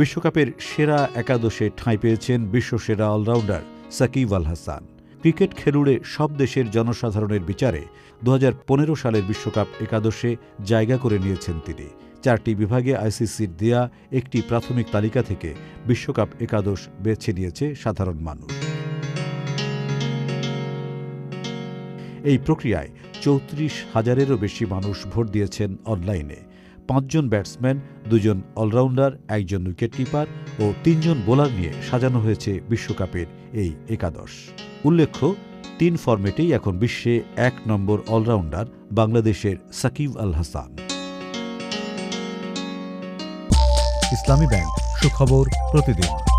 বিশ্বকাপের সেরা একাদশে ঠাঁই পেয়েছেন বিশ্বসেরা অলরাউন্ডার সাকিব আল হাসান। ক্রিকেট খেলুড়ে সব দেশের জনসাধারণের বিচারে দু হাজার পনেরো সালের বিশ্বকাপ একাদশে জায়গা করে নিয়েছেন তিনি। চারটি বিভাগে আইসিসির দেয়া একটি প্রাথমিক তালিকা থেকে বিশ্বকাপ একাদশ বেছে নিয়েছে সাধারণ মানুষ। এই প্রক্রিয়ায় চৌত্রিশ হাজারেরও বেশি মানুষ ভোট দিয়েছেন অনলাইনে। পাঁচজন ব্যাটসম্যান, দুজন অলরাউন্ডার, একজন উইকেটকিপার ও তিনজন বোলার নিয়ে সাজানো হয়েছে বিশ্বকাপের এই একাদশ। উল্লেখ্য, তিন ফর্মেটেই এখন বিশ্বে এক নম্বর অলরাউন্ডার বাংলাদেশের সাকিব আল হাসান। ইসলামী ব্যাংক, সুখবর প্রতিদিন।